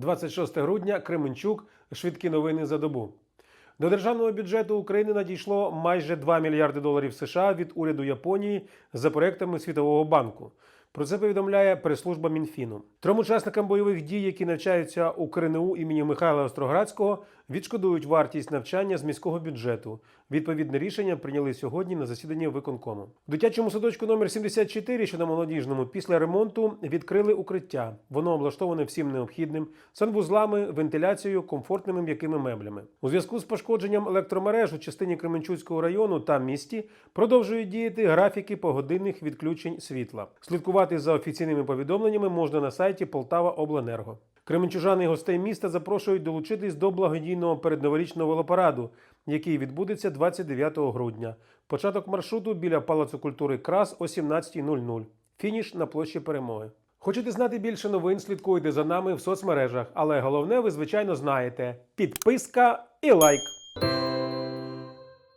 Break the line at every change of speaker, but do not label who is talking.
26 грудня, Кременчук. Швидкі новини за добу. До державного бюджету України надійшло майже 2 мільярди доларів США від уряду Японії за проектами Світового банку. Про це повідомляє прес-служба Мінфіну. Трьом учасникам бойових дій, які навчаються у КРНУ імені Михайла Остроградського, відшкодують вартість навчання з міського бюджету. Відповідне рішення прийняли сьогодні на засіданні виконкому. В дитячому садочку номер 74, що на молодіжному, після ремонту відкрили укриття. Воно облаштоване всім необхідним санвузлами, вентиляцією, комфортними м'якими меблями. У зв'язку з пошкодженням електромереж у частині Кременчуцького району та місті продовжують діяти графіки погодинних відключень світла. Слідкувати за офіційними повідомленнями можна на сайті Полтава Обленерго. Кременчужани і гостей міста запрошують долучитись до благодійного передноворічного велопараду, який відбудеться 29 грудня. Початок маршруту біля Палацу культури Крас о 17.00. Фініш на площі Перемоги. Хочете знати більше новин? Слідкуйте за нами в соцмережах. Але головне, ви звичайно знаєте: підписка і лайк.